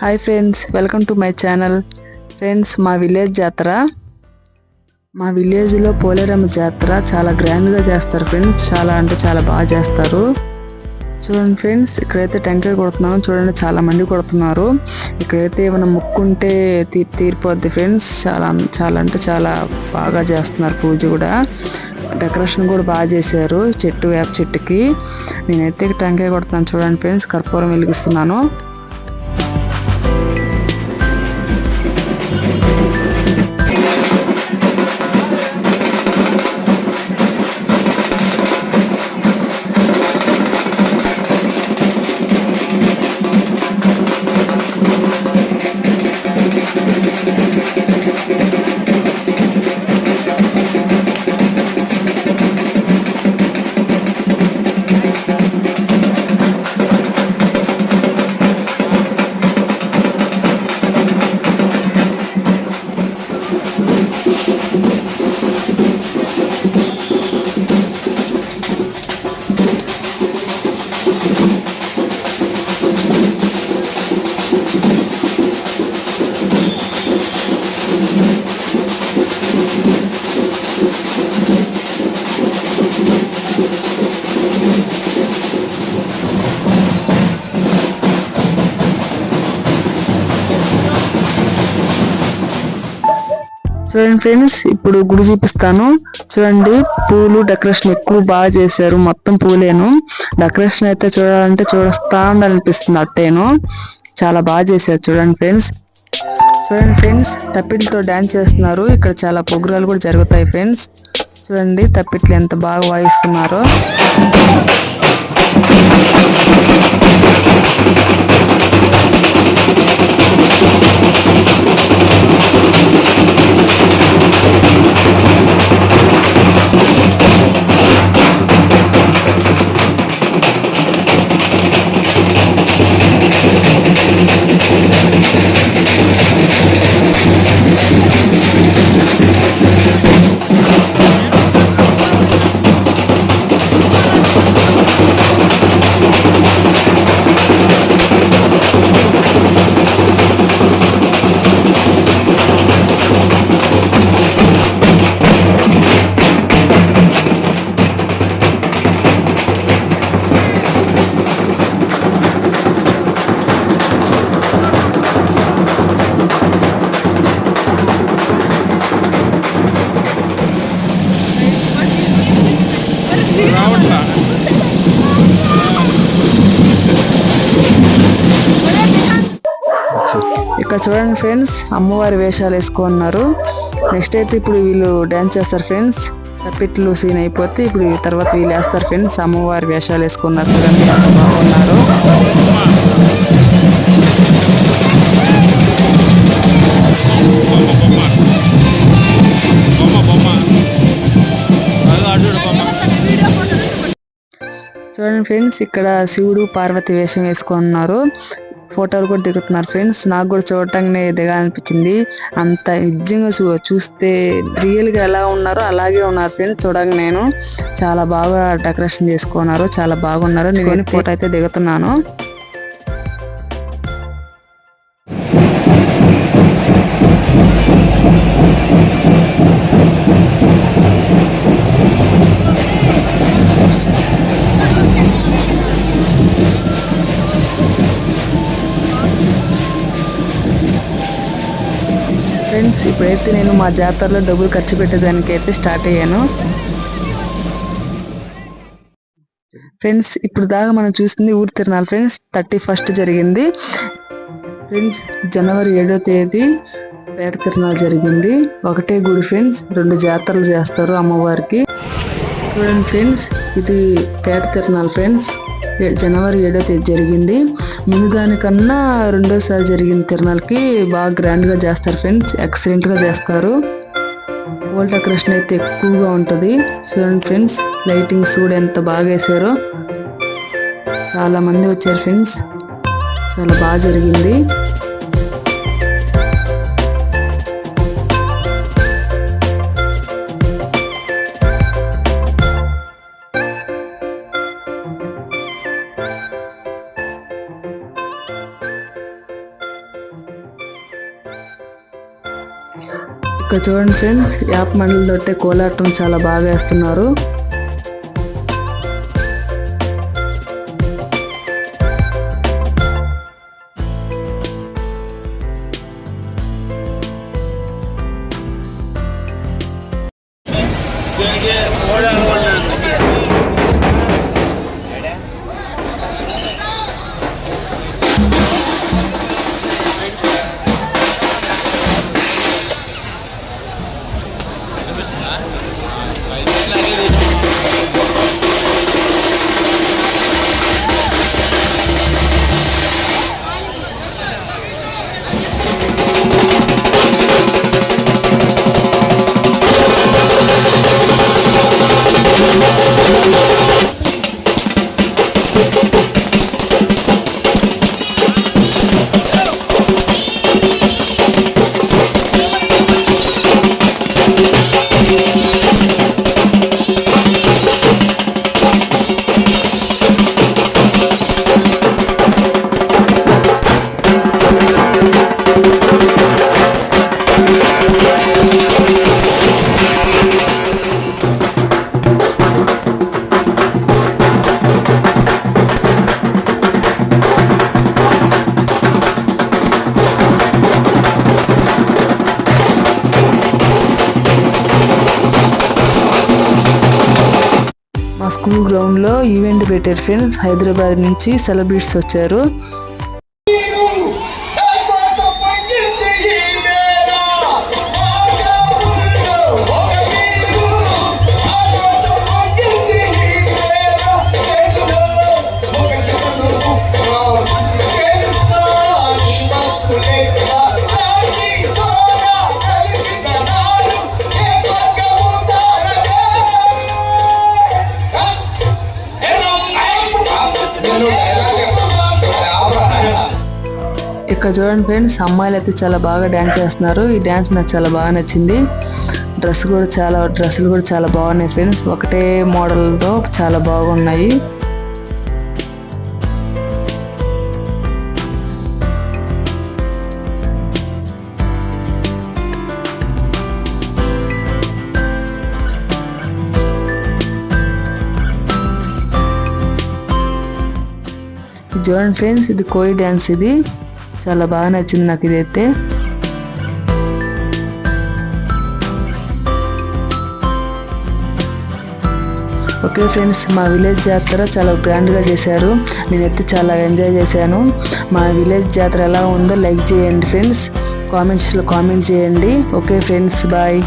Hi friends welcome to my channel. Friends మా village జాతర. మా విలేజ్లో పోలేరమ్మ జాతర చాలా గ్రాండ్గా చేస్తారు ఫ్రెండ్స్ చాలా అంటే చాలా బాగా చేస్తారు. చూడండి ఫ్రెండ్స్ ఇక్కడైతే టెంకాయ కొడుతున్నాను చూడండి చాలా మంది కొడుతున్నారు. ఇక్కడైతే ఏమైనా ముక్కుంటే తీ తీరిపోద్ది ఫ్రెండ్స్ చాలా చాలా అంటే చాలా బాగా చేస్తున్నారు పూజ కూడా. డెకరేషన్ కూడా బాగా చేశారు చెట్టు వేప చెట్టుకి. నేనైతే టెంకాయ కొడుతున్నాను చూడండి ఫ్రెండ్స్ కర్పూరం వెలిగిస్తున్నాను. చూడండి ఫ్రెండ్స్ ఇప్పుడు గుడి చూపిస్తాను. చూడండి పూలు డెకరేషన్ ఎక్కువ బాగా చేశారు. మొత్తం పూలేను. డెకరేషన్ అయితే చూడాలంటే చూడస్తా ఉండాలనిపిస్తుంది అట్టేను. చాలా బాగా చేశారు చూడండి ఫ్రెండ్స్. చూడండి ఫ్రెండ్స్ తప్పిట్లతో డాన్స్ చేస్తున్నారు. ఇక్కడ చాలా ప్రోగ్రాలు కూడా జరుగుతాయి ఫ్రెండ్స్. చూడండి తప్పిట్లు ఎంత బాగా వాయిస్తున్నారో. రావట్లా చూడండి ఫ్రెండ్స్ అమ్మవారి వేషాలు వేసుకున్నారు. నెక్స్ట్ అయితే ఇప్పుడు వీళ్ళు డాన్స్ చేస్తారు ఫ్రెండ్స్. తప్పిట్లు సీన్ అయిపోతే ఇప్పుడు తర్వాత వీళ్ళు వేస్తారు ఫ్రెండ్స్ అమ్మవారి వేషాలు వేసుకున్నారు చూడండి ఎంత బాగున్నారు. చూడండి ఫ్రెండ్స్ ఇక్కడ శివుడు పార్వతి వేషం వేసుకున్నారు. ఫోటోలు కూడా దిగుతున్నారు ఫ్రెండ్స్. నాకు కూడా చూడటానికి దిగాలనిపించింది అంత నిజంగా చూ చూస్తే రియల్గా ఎలా ఉన్నారో అలాగే ఉన్నారు ఫ్రెండ్స్. చూడంగా నేను చాలా బాగా డెకరేషన్ చేసుకున్నారు చాలా బాగున్నారు. నేను ఫోటో అయితే దిగుతున్నాను. ఫ్రెండ్స్ ఇప్పుడైతే నేను మా జాతరలో డబ్బులు ఖర్చు పెట్టేదానికి అయితే స్టార్ట్ అయ్యాను. ఫ్రెండ్స్ ఇప్పుడు దాకా మనం చూసింది ఊరి తిరణాలు ఫ్రెండ్స్ థర్టీ ఫస్ట్ జరిగింది. ఫ్రెండ్స్ జనవరి ఏడో తేదీ పేట తిరణాలు జరిగింది. ఒకటే గుడి ఫ్రెండ్స్ రెండు జాతరలు చేస్తారు అమ్మవారికి. చూడండి ఫ్రెండ్స్ ఇది పేట తిరణాలు ఫ్రెండ్స్. జనవరి ఏడో తేదీ జరిగింది. ముందు దానికన్నా రెండోసారి జరిగిన తిరణాలకి బాగా గ్రాండ్గా చేస్తారు ఫ్రెండ్స్ ఎక్సలెంట్గా చేస్తారు. ఓల్డ్ డెకరేషన్ అయితే ఎక్కువగా ఉంటుంది. చూడండి ఫ్రెండ్స్ లైటింగ్స్ కూడా ఎంత బాగా వేసారో చాలా మంది వచ్చారు ఫ్రెండ్స్. చాలా బాగా జరిగింది. ఇక్కడ చూడండి ఫ్రెండ్స్ యాప్ మండలి తొట్టే కోలాటం చాలా బాగా వేస్తున్నారు. మా స్కూల్ గ్రౌండ్లో ఈవెంట్ పెట్టారు ఫ్రెండ్స్ హైదరాబాద్ నుంచి సెలబ్రిటీస్ వచ్చారు. ఇక్కడ చూడండి ఫ్రెండ్స్ అమ్మాయిలు అయితే చాలా బాగా డ్యాన్స్ చేస్తున్నారు. ఈ డ్యాన్స్ నాకు చాలా బాగా నచ్చింది. డ్రెస్ కూడా చాలా డ్రెస్సులు కూడా చాలా బాగున్నాయి ఫ్రెండ్స్. ఒకటే మోడల్తో చాలా బాగున్నాయి. చూడండి ఫ్రెండ్స్ ఇది కోయి డ్యాన్స్ ఇది. చాలా బాగా నచ్చింది నాకు ఇదైతే. ఓకే ఫ్రెండ్స్ మా విలేజ్ జాతర చాలా గ్రాండ్గా చేశారు. నేనైతే చాలా ఎంజాయ్ చేశాను. మా విలేజ్ జాతర ఎలా ఉందో లైక్ చేయండి ఫ్రెండ్స్. కామెంట్స్లో కామెంట్ చేయండి. Okay friends bye.